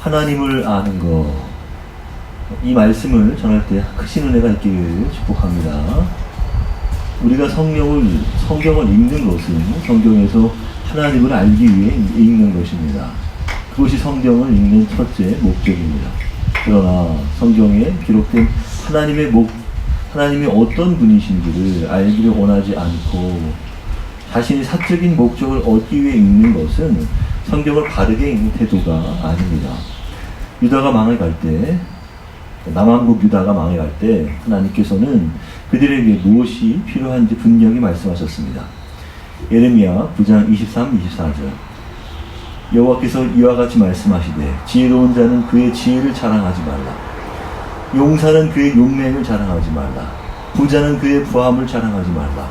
하나님을 아는 것. 이 말씀을 전할 때 크신 은혜가 있기를 축복합니다. 우리가 성경을, 성경을 읽는 것은 성경에서 하나님을 알기 위해 읽는 것입니다. 그것이 성경을 읽는 첫째 목적입니다. 그러나 성경에 기록된 하나님의 목, 하나님이 어떤 분이신지를 알기를 원하지 않고 자신의 사적인 목적을 얻기 위해 읽는 것은 성경을 바르게 읽는 태도가 아닙니다. 유다가 망해갈 때, 남왕국 유다가 망해갈 때 하나님께서는 그들에게 무엇이 필요한지 분명히 말씀하셨습니다. 예레미야 9장 23, 24절. 여호와께서 이와 같이 말씀하시되 지혜로운 자는 그의 지혜를 자랑하지 말라. 용사는 그의 용맹을 자랑하지 말라. 부자는 그의 부함을 자랑하지 말라.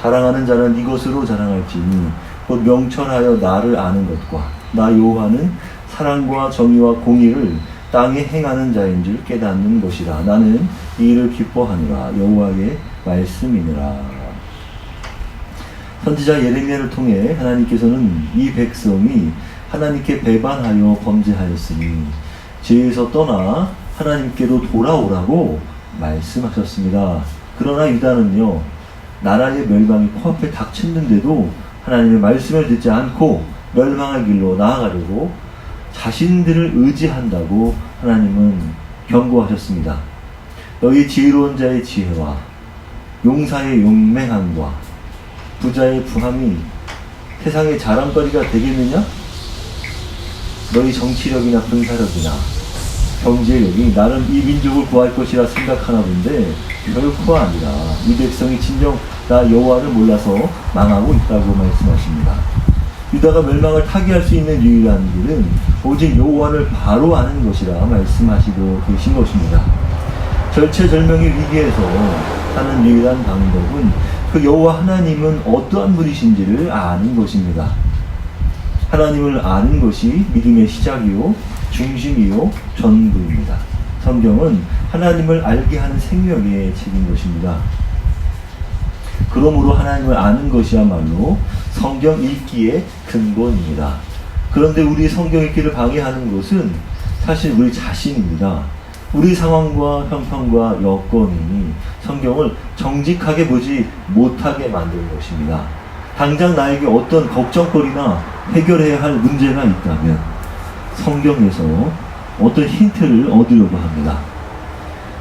자랑하는 자는 이것으로 자랑할지니 곧 명철하여 나를 아는 것과 나 여호와는 사랑과 정의와 공의를 땅에 행하는 자인 줄 깨닫는 것이라. 나는 이 일을 기뻐하노라. 여호와의 말씀이니라. 선지자 예레미야를 통해 하나님께서는 이 백성이 하나님께 배반하여 범죄하였으니 죄에서 떠나 하나님께로 돌아오라고 말씀하셨습니다. 그러나 유다는요 나라의 멸망이 코앞에 닥쳤는데도 하나님의 말씀을 듣지 않고 멸망의 길로 나아가려고 자신들을 의지한다고 하나님은 경고하셨습니다. 너희 지혜로운 자의 지혜와 용사의 용맹함과 부자의 부함이 세상의 자랑거리가 되겠느냐? 너희 정치력이나 군사력이나 경제력이 나는 이 민족을 구할 것이라 생각하나 본데 결코 아니라 이 백성이 진정 나 여호와를 몰라서 망하고 있다고 말씀하십니다. 유다가 멸망을 타개할 수 있는 유일한 길은 오직 여호와를 바로 아는 것이라 말씀하시고 계신 것입니다. 절체절명의 위기에서 하는 유일한 방법은 그 여호와 하나님은 어떠한 분이신지를 아는 것입니다. 하나님을 아는 것이 믿음의 시작이요 중심이요 전부입니다. 성경은 하나님을 알게 하는 생명의 책인 것입니다. 그러므로 하나님을 아는 것이야말로 성경 읽기의 근본입니다. 그런데 우리 성경 읽기를 방해하는 것은 사실 우리 자신입니다. 우리 상황과 형편과 여건이 성경을 정직하게 보지 못하게 만드는 것입니다. 당장 나에게 어떤 걱정거리나 해결해야 할 문제가 있다면 성경에서 어떤 힌트를 얻으려고 합니다.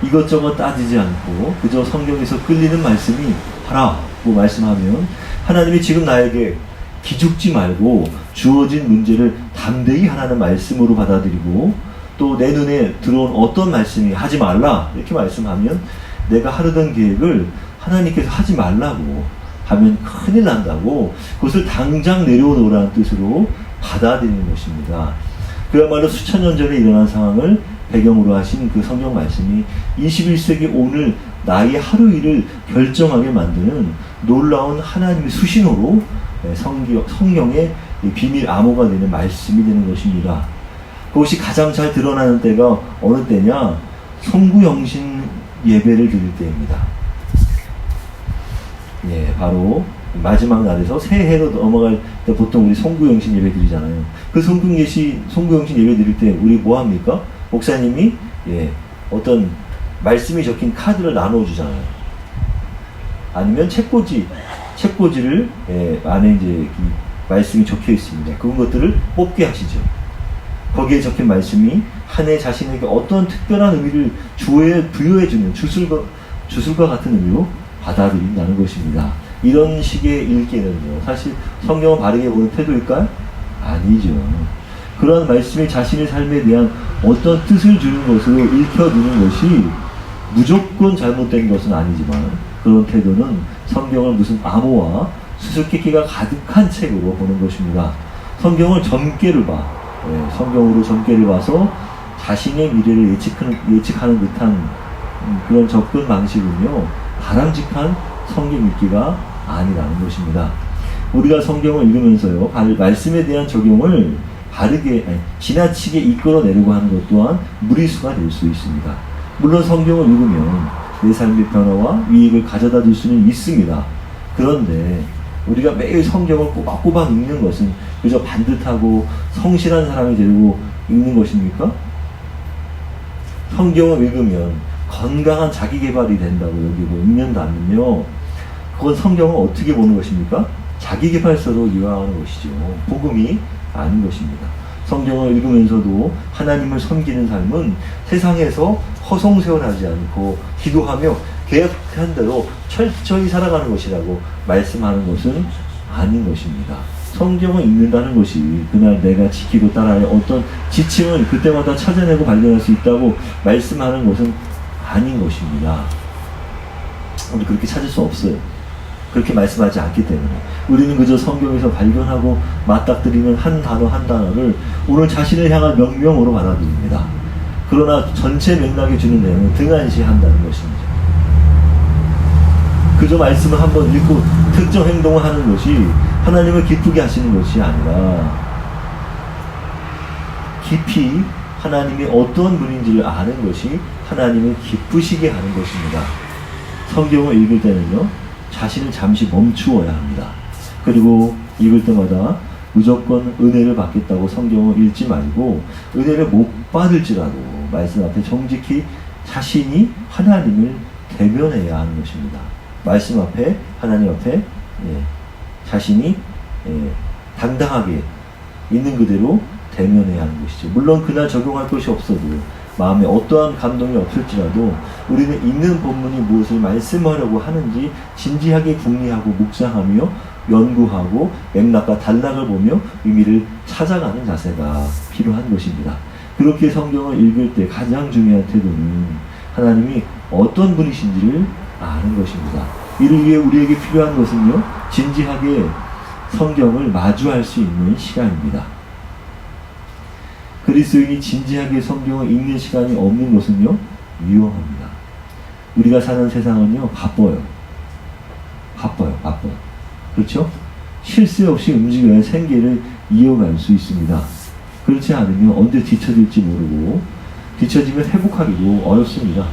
이것저것 따지지 않고 그저 성경에서 끌리는 말씀이 하라 고 말씀하면 하나님이 지금 나에게 기죽지 말고 주어진 문제를 담대히 하라는 말씀으로 받아들이고 또 내 눈에 들어온 어떤 말씀이 하지 말라 이렇게 말씀하면 내가 하려던 계획을 하나님께서 하지 말라고 하면 큰일 난다고 그것을 당장 내려놓으라는 뜻으로 받아들이는 것입니다. 그야말로 수천 년 전에 일어난 상황을 배경으로 하신 그 성경 말씀이 21세기 오늘 나의 하루 일을 결정하게 만드는 놀라운 하나님의 수신호로 성경, 성경의 비밀 암호가 되는 말씀이 되는 것입니다. 그것이 가장 잘 드러나는 때가 어느 때냐? 송구영신 예배를 드릴 때입니다. 예, 바로 마지막 날에서 새해로 넘어갈 때 보통 우리 송구영신 예배 드리잖아요. 그 송구영신, 송구영신 예배 드릴 때 우리 뭐 합니까? 목사님이 예, 어떤 말씀이 적힌 카드를 나눠 주잖아요. 아니면 책꽂이, 책꽂이를 예, 안에 이제 말씀이 적혀 있습니다. 그런 것들을 뽑게 하시죠. 거기에 적힌 말씀이 한 해 자신에게 어떤 특별한 의미를 주에 부여해 주는 주술과, 주술과 같은 의미로 받아들인다는 것입니다. 이런 식의 읽기는요, 사실 성경을 바르게 보는 태도일까요? 아니죠. 그러한 말씀이 자신의 삶에 대한 어떤 뜻을 주는 것으로 읽혀두는 것이 무조건 잘못된 것은 아니지만 그런 태도는 성경을 무슨 암호와 수수께끼가 가득한 책으로 보는 것입니다. 성경을 점괘를 봐. 예, 성경으로 점괘를 봐서 자신의 미래를 예측하는, 예측하는 듯한 그런 접근 방식은요, 바람직한 성경 읽기가 아니라는 것입니다. 우리가 성경을 읽으면서요, 말씀에 대한 적용을 바르게, 아니, 지나치게 이끌어내려고 하는 것 또한 무리수가 될 수 있습니다. 물론 성경을 읽으면 내 삶의 변화와 유익을 가져다 줄 수는 있습니다. 그런데 우리가 매일 성경을 꼬박꼬박 읽는 것은 그저 반듯하고 성실한 사람이 되고 읽는 것입니까? 성경을 읽으면 건강한 자기 개발이 된다고 여기고 읽는다면요. 그건 성경을 어떻게 보는 것입니까? 자기 개발서로 이해하는 것이죠. 복음이 아닌 것입니다. 성경을 읽으면서도 하나님을 섬기는 삶은 세상에서 허송세월하지 않고 기도하며 계획한 대로 철저히 살아가는 것이라고 말씀하는 것은 아닌 것입니다. 성경을 읽는다는 것이 그날 내가 지키고 따라야 어떤 지침을 그때마다 찾아내고 발견할 수 있다고 말씀하는 것은 아닌 것입니다. 우리 그렇게 찾을 수 없어요. 그렇게 말씀하지 않기 때문에 우리는 그저 성경에서 발견하고 맞닥뜨리는 한 단어 한 단어를 오늘 자신을 향한 명령으로 받아들입니다. 그러나 전체 맥락에 주는 내용은 등한시한다는 것입니다. 그저 말씀을 한번 읽고 특정 행동을 하는 것이 하나님을 기쁘게 하시는 것이 아니라 깊이 하나님이 어떤 분인지를 아는 것이 하나님을 기쁘시게 하는 것입니다. 성경을 읽을 때는요, 자신을 잠시 멈추어야 합니다. 그리고 읽을 때마다 무조건 은혜를 받겠다고 성경을 읽지 말고 은혜를 못 받을지라도 말씀 앞에 정직히 자신이 하나님을 대면해야 하는 것입니다. 말씀 앞에 하나님 앞에 예, 자신이 예, 당당하게 있는 그대로 대면해야 하는 것이죠. 물론 그날 적용할 것이 없어도 마음에 어떠한 감동이 없을지라도 우리는 읽는 본문이 무엇을 말씀하려고 하는지 진지하게 궁리하고 묵상하며 연구하고 맥락과 단락을 보며 의미를 찾아가는 자세가 필요한 것입니다. 그렇게 성경을 읽을 때 가장 중요한 태도는 하나님이 어떤 분이신지를 아는 것입니다. 이를 위해 우리에게 필요한 것은요, 진지하게 성경을 마주할 수 있는 시간입니다. 그리스도인이 진지하게 성경을 읽는 시간이 없는 것은요, 위험합니다. 우리가 사는 세상은요, 바빠요. 바빠요, 바빠요. 그렇죠? 실수 없이 움직여야 생계를 이어갈 수 있습니다. 그렇지 않으면 언제 뒤처질지 모르고, 뒤처지면 회복하기도 어렵습니다.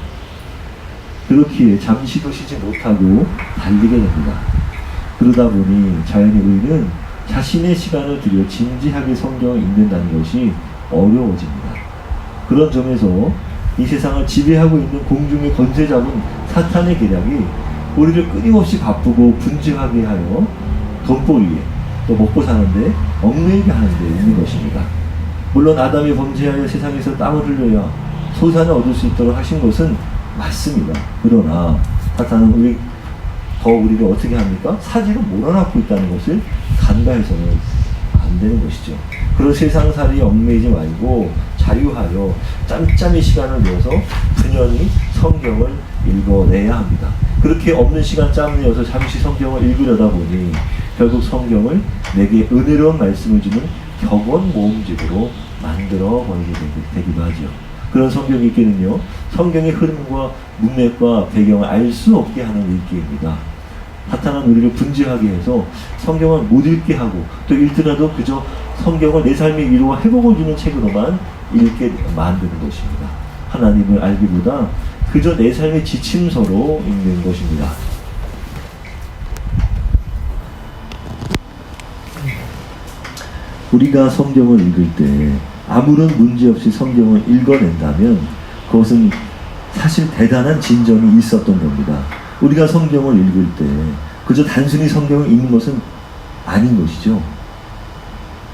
그렇기에 잠시도 쉬지 못하고 달리게 됩니다. 그러다 보니 자연의 우리는 자신의 시간을 들여 진지하게 성경을 읽는다는 것이 어려워집니다. 그런 점에서 이 세상을 지배하고 있는 공중의 잡은 사탄의 계략이 우리를 끊임없이 바쁘고 분주하게 하여 돈벌이에 또 먹고 사는데 얽매이게 하는 데 있는 것입니다. 물론 아담이 범죄하여 세상에서 땀을 흘려야 소산을 얻을 수 있도록 하신 것은 맞습니다. 그러나 사탄은 우리 더 우리를 어떻게 합니까? 사지로 몰아넣고 있다는 것을 간과해서는 안 되는 것이죠. 그런 세상살이 얽매이지 말고 자유하여 짬짬이 시간을 내어서 분연히 성경을 읽어내야 합니다. 그렇게 없는 시간 짬을 내어서 잠시 성경을 읽으려다 보니 결국 성경을 내게 은혜로운 말씀을 주는 격언 모음집으로 만들어 버리게 되기도 하죠. 그런 성경 읽기는요, 성경의 흐름과 문맥과 배경을 알 수 없게 하는 읽기입니다. 사탄은 우리를 분지하게 해서 성경을 못 읽게 하고 또 읽더라도 그저 성경을 내 삶의 위로와 회복을 주는 책으로만 읽게 만드는 것입니다. 하나님을 알기보다 그저 내 삶의 지침서로 읽는 것입니다. 우리가 성경을 읽을 때 아무런 문제 없이 성경을 읽어낸다면 그것은 사실 대단한 진전이 있었던 겁니다. 우리가 성경을 읽을 때 그저 단순히 성경을 읽는 것은 아닌 것이죠.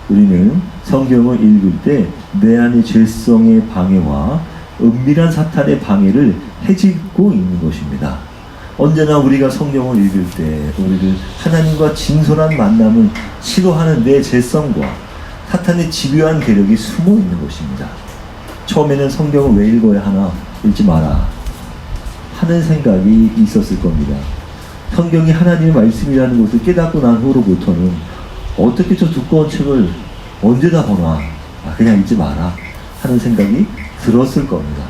우리는 성경을 읽을 때 내 안의 죄성의 방해와 은밀한 사탄의 방해를 해집고 있는 것입니다. 언제나 우리가 성경을 읽을 때 우리를 하나님과 진솔한 만남을 싫어하는 내 죄성과 사탄의 집요한 계력이 숨어 있는 것입니다. 처음에는 성경을 왜 읽어야 하나 읽지 마라 하는 생각이 있었을 겁니다. 성경이 하나님의 말씀이라는 것을 깨닫고 난 후로부터는 어떻게 저 두꺼운 책을 언제 다 보나 아, 그냥 읽지 마라 하는 생각이 들었을 겁니다.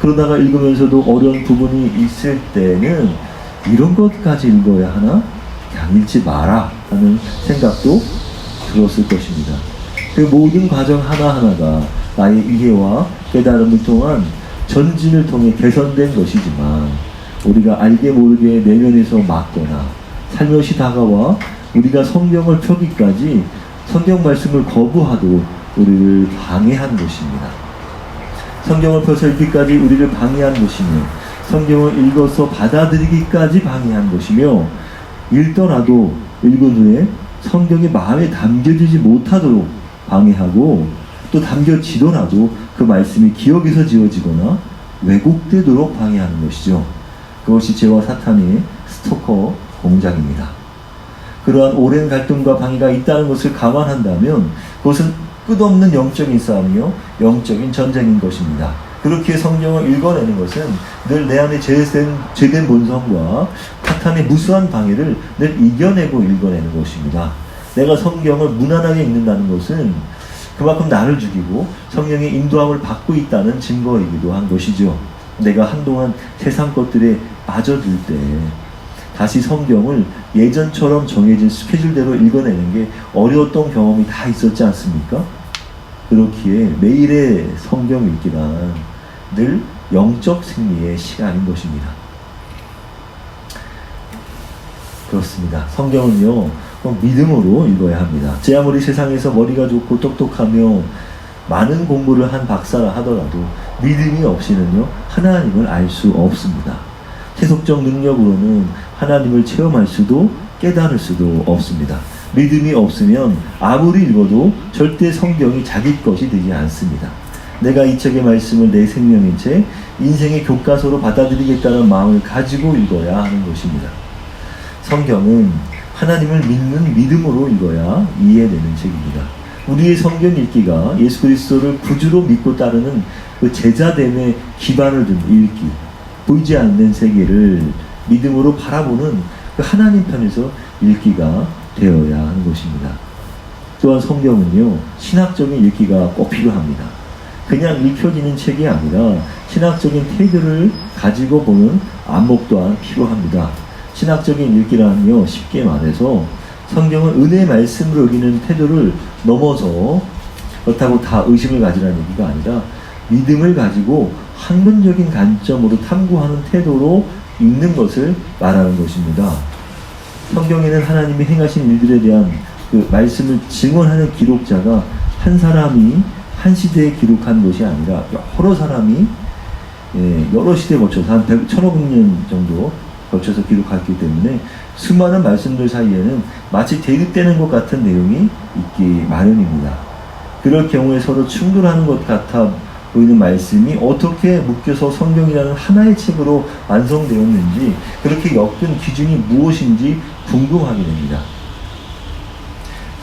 그러다가 읽으면서도 어려운 부분이 있을 때는 이런 것까지 읽어야 하나 그냥 읽지 마라 하는 생각도 들었을 것입니다. 그 모든 과정 하나하나가 나의 이해와 깨달음을 통한 전진을 통해 개선된 것이지만 우리가 알게 모르게 내면에서 막거나 살며시 다가와 우리가 성경을 펴기까지 성경 말씀을 거부하도록 우리를 방해한 것입니다. 성경을 펴서 읽기까지 우리를 방해한 것이며 성경을 읽어서 받아들이기까지 방해한 것이며 읽더라도 읽은 후에 성경이 마음에 담겨지지 못하도록 방해하고 또 담겨지더라도 그 말씀이 기억에서 지워지거나 왜곡되도록 방해하는 것이죠. 그것이 죄와 사탄의 스토커 공작입니다. 그러한 오랜 갈등과 방해가 있다는 것을 감안한다면 그것은 끝없는 영적인 싸움이요 영적인 전쟁인 것입니다. 그렇게 성경을 읽어내는 것은 늘 내 안에 죄된, 죄된 본성과 사탄의 무수한 방해를 늘 이겨내고 읽어내는 것입니다. 내가 성경을 무난하게 읽는다는 것은 그만큼 나를 죽이고 성령의 인도함을 받고 있다는 증거이기도 한 것이죠. 내가 한동안 세상 것들에 빠져들 때 다시 성경을 예전처럼 정해진 스케줄대로 읽어내는 게 어려웠던 경험이 다 있었지 않습니까? 그렇기에 매일의 성경 읽기란 늘 영적 승리의 시간인 것입니다. 그렇습니다. 성경은요, 꼭 믿음으로 읽어야 합니다. 제 아무리 세상에서 머리가 좋고 똑똑하며 많은 공부를 한 박사라 하더라도 믿음이 없이는요, 하나님을 알 수 없습니다. 세속적 능력으로는 하나님을 체험할 수도 깨달을 수도 없습니다. 믿음이 없으면 아무리 읽어도 절대 성경이 자기 것이 되지 않습니다. 내가 이 책의 말씀을 내 생명인 채 인생의 교과서로 받아들이겠다는 마음을 가지고 읽어야 하는 것입니다. 성경은 하나님을 믿는 믿음으로 읽어야 이해되는 책입니다. 우리의 성경 읽기가 예수 그리스도를 구주로 믿고 따르는 그 제자됨의 기반을 둔 읽기, 보이지 않는 세계를 믿음으로 바라보는 그 하나님 편에서 읽기가 되어야 하는 것입니다. 또한 성경은요, 신학적인 읽기가 꼭 필요합니다. 그냥 읽혀지는 책이 아니라 신학적인 태도를 가지고 보는 안목 또한 필요합니다. 신학적인 읽기라는요, 쉽게 말해서 성경은 은혜의 말씀으로 여기는 태도를 넘어서 그렇다고 다 의심을 가지라는 얘기가 아니라 믿음을 가지고 학문적인 관점으로 탐구하는 태도로 읽는 것을 말하는 것입니다. 성경에는 하나님이 행하신 일들에 대한 그 말씀을 증언하는 기록자가 한 사람이 한 시대에 기록한 것이 아니라 여러 사람이 예, 여러 시대에 거쳐서 한 100, 1500년 정도 거쳐서 기록했기 때문에 수많은 말씀들 사이에는 마치 대립되는 것 같은 내용이 있기 마련입니다. 그럴 경우에 서로 충돌하는 것 같아 보이는 말씀이 어떻게 묶여서 성경이라는 하나의 책으로 완성되었는지 그렇게 엮은 기준이 무엇인지 궁금하게 됩니다.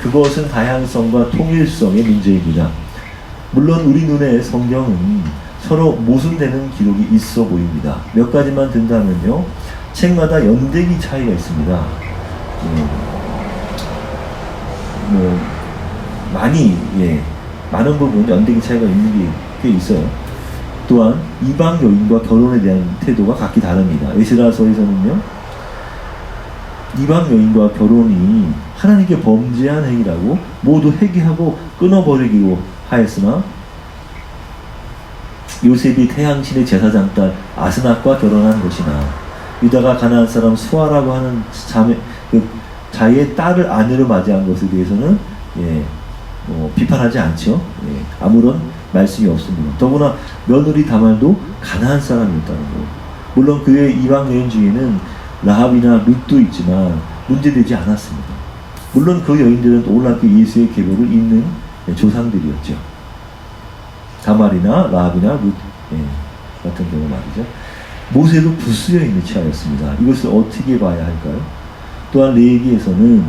그것은 다양성과 통일성의 문제입니다. 물론 우리 눈에 성경은 서로 모순되는 기록이 있어 보입니다. 몇 가지만 든다면요. 책마다 연대기 차이가 있습니다. 예. 뭐 많이 예 많은 부분 연대기 차이가 있는 게 꽤 있어요. 또한 이방 여인과 결혼에 대한 태도가 각기 다릅니다. 에스라서에서는요 이방 여인과 결혼이 하나님께 범죄한 행위라고 모두 회개하고 끊어버리기로 하였으나 요셉이 태양신의 제사장 딸 아스낙과 결혼한 것이나 유다가 가나안 사람 수아라고 하는 자매 그 자의 딸을 아내로 맞이한 것에 대해서는 예, 뭐 비판하지 않죠. 예, 아무런 말씀이 없습니다. 더구나 며느리 다말도 가나안 사람이었다는 거. 물론 그의 이방 여인 중에는 라합이나 룻도 있지만 문제되지 않았습니다. 물론 그 여인들은 놀랍게 예수의 계보를 잇는 조상들이었죠. 다말이나 라합이나 룻 예, 같은 경우 말이죠. 모세도 부수여인의 치하였습니다. 이것을 어떻게 봐야 할까요? 또한 레위기에서는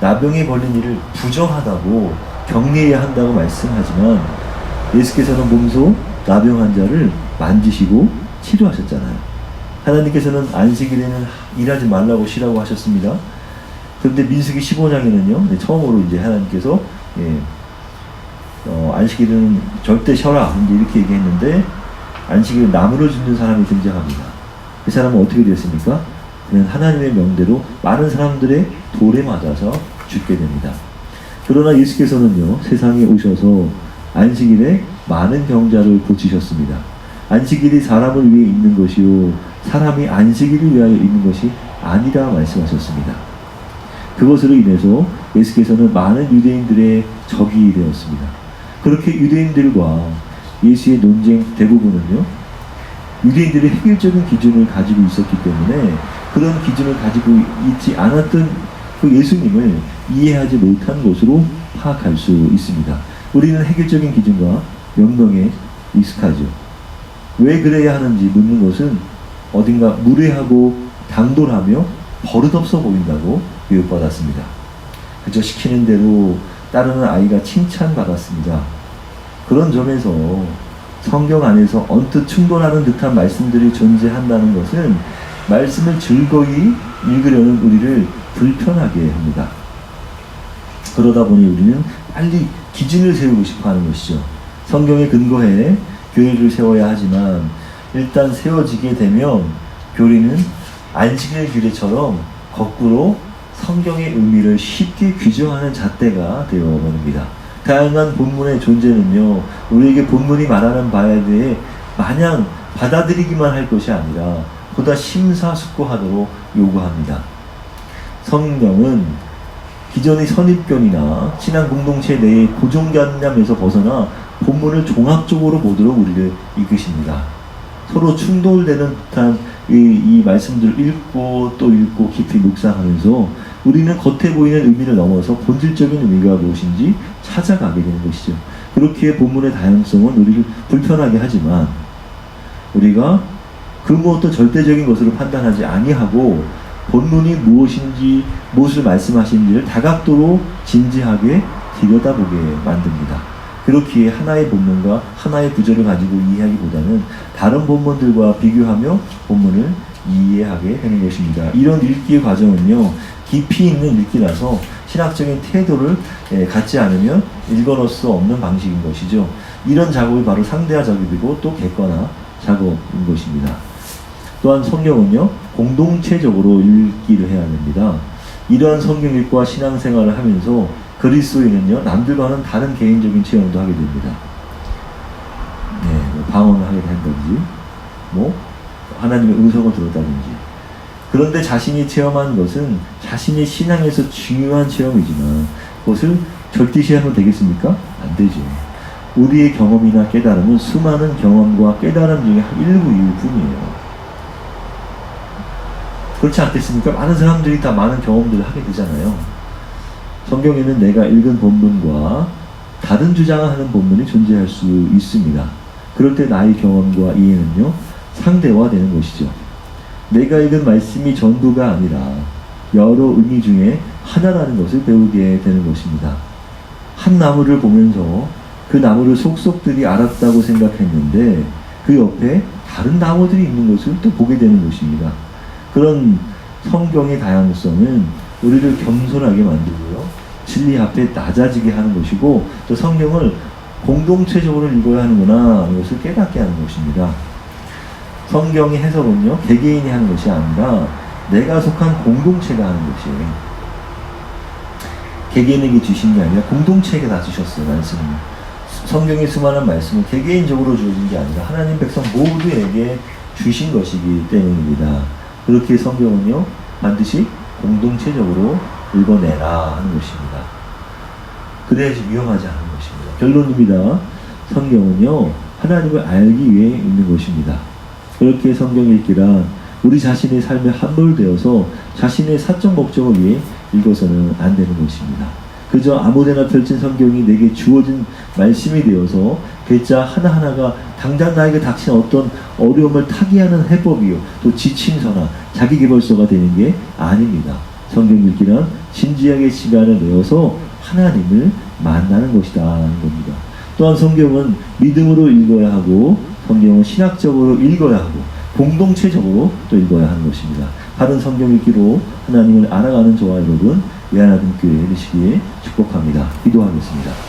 나병에 걸린 이를 부정하다고 격리해야 한다고 말씀하지만 예수께서는 몸소 나병 환자를 만지시고 치료하셨잖아요. 하나님께서는 안식일에는 일하지 말라고 쉬라고 하셨습니다. 그런데 민수기 15장에는요, 처음으로 이제 하나님께서 예, 어, 안식일은 절대 쉬어라 이렇게 얘기했는데 안식일 나무를 줍는 사람이 등장합니다. 그 사람은 어떻게 되었습니까? 그는 하나님의 명대로 많은 사람들의 돌에 맞아서 죽게 됩니다. 그러나 예수께서는요, 세상에 오셔서 안식일에 많은 병자를 고치셨습니다. 안식일이 사람을 위해 있는 것이요, 사람이 안식일을 위하여 있는 것이 아니라 말씀하셨습니다. 그것으로 인해서 예수께서는 많은 유대인들의 적이 되었습니다. 그렇게 유대인들과 예수의 논쟁 대부분은요, 유대인들의 획일적인 기준을 가지고 있었기 때문에 그런 기준을 가지고 있지 않았던 그 예수님을 이해하지 못한 것으로 파악할 수 있습니다. 우리는 획일적인 기준과 명령에 익숙하죠. 왜 그래야 하는지 묻는 것은 어딘가 무례하고 당돌하며 버릇없어 보인다고 교육받았습니다. 그저 시키는 대로 따르는 아이가 칭찬받았습니다. 그런 점에서 성경 안에서 언뜻 충돌하는 듯한 말씀들이 존재한다는 것은 말씀을 즐거이 읽으려는 우리를 불편하게 합니다. 그러다 보니 우리는 빨리 기준을 세우고 싶어 하는 것이죠. 성경에 근거해 교회를 세워야 하지만 일단 세워지게 되면 교리는 안식일 규례처럼 거꾸로 성경의 의미를 쉽게 규정하는 잣대가 되어 버립니다. 다양한 본문의 존재는요, 우리에게 본문이 말하는 바에 대해 마냥 받아들이기만 할 것이 아니라 보다 심사숙고하도록 요구합니다. 성경은 기존의 선입견이나 신앙 공동체 내의 고정관념에서 벗어나 본문을 종합적으로 보도록 우리를 이끄십니다. 서로 충돌되는 듯한 이, 이 말씀들을 읽고 또 읽고 깊이 묵상하면서 우리는 겉에 보이는 의미를 넘어서 본질적인 의미가 무엇인지 찾아가게 되는 것이죠. 그렇기에 본문의 다양성은 우리를 불편하게 하지만 우리가 그 무엇도 절대적인 것으로 판단하지 아니하고 본문이 무엇인지 무엇을 말씀하시는지를 다각도로 진지하게 들여다보게 만듭니다. 그렇기에 하나의 본문과 하나의 구절을 가지고 이해하기보다는 다른 본문들과 비교하며 본문을 이해하게 되는 것입니다. 이런 읽기 과정은요, 깊이 있는 읽기라서 신학적인 태도를 예, 갖지 않으면 읽어놓을 수 없는 방식인 것이죠. 이런 작업이 바로 상대화 작업이고 또 객관화 작업인 것입니다. 또한 성경은요, 공동체적으로 읽기를 해야 됩니다. 이러한 성경 읽기와 신앙생활을 하면서 그리스도인은요, 남들과는 다른 개인적인 체험도 하게 됩니다. 네, 뭐 방언을 하게 된다든지, 뭐, 하나님의 음성을 들었다든지. 그런데 자신이 체험한 것은 자신의 신앙에서 중요한 체험이지만, 그것을 절대시하면 되겠습니까? 안 되죠. 우리의 경험이나 깨달음은 수많은 경험과 깨달음 중에 일부일 뿐이에요. 그렇지 않겠습니까? 많은 사람들이 다 많은 경험들을 하게 되잖아요. 성경에는 내가 읽은 본문과 다른 주장을 하는 본문이 존재할 수 있습니다. 그럴 때 나의 경험과 이해는요, 상대화되는 것이죠. 내가 읽은 말씀이 전부가 아니라 여러 의미 중에 하나라는 것을 배우게 되는 것입니다. 한 나무를 보면서 그 나무를 속속들이 알았다고 생각했는데 그 옆에 다른 나무들이 있는 것을 또 보게 되는 것입니다. 그런 성경의 다양성은 우리를 겸손하게 만들고요. 진리 앞에 낮아지게 하는 것이고 또 성경을 공동체적으로 읽어야 하는구나 이것을 깨닫게 하는 것입니다. 성경의 해석은요 개개인이 하는 것이 아니라 내가 속한 공동체가 하는 것이에요. 개개인에게 주신 게 아니라 공동체에게 다 주셨어요 말씀을. 성경의 수많은 말씀은 개개인적으로 주어진 게 아니라 하나님 백성 모두에게 주신 것이기 때문입니다. 그렇게 성경은요 반드시 공동체적으로 읽어내라 하는 것입니다. 그래야지 위험하지 않은 것입니다. 결론입니다. 성경은요 하나님을 알기 위해 읽는 것입니다. 그렇게 성경 읽기란 우리 자신의 삶에 함몰되어서 자신의 사적 목적을 위해 읽어서는 안 되는 것입니다. 그저 아무데나 펼친 성경이 내게 주어진 말씀이 되어서 글자 하나하나가 당장 나에게 닥친 어떤 어려움을 타개하는 해법이요 또 지침서나 자기계발서가 되는 게 아닙니다. 성경 읽기란 진지하게 시간을 내어서 하나님을 만나는 것이다 하는 겁니다. 또한 성경은 믿음으로 읽어야 하고 성경은 신학적으로 읽어야 하고 공동체적으로 또 읽어야 하는 것입니다. 바른 성경 읽기로 하나님을 알아가는 저와 여러분 외하나님 교회 되시기에 축복합니다. 기도하겠습니다.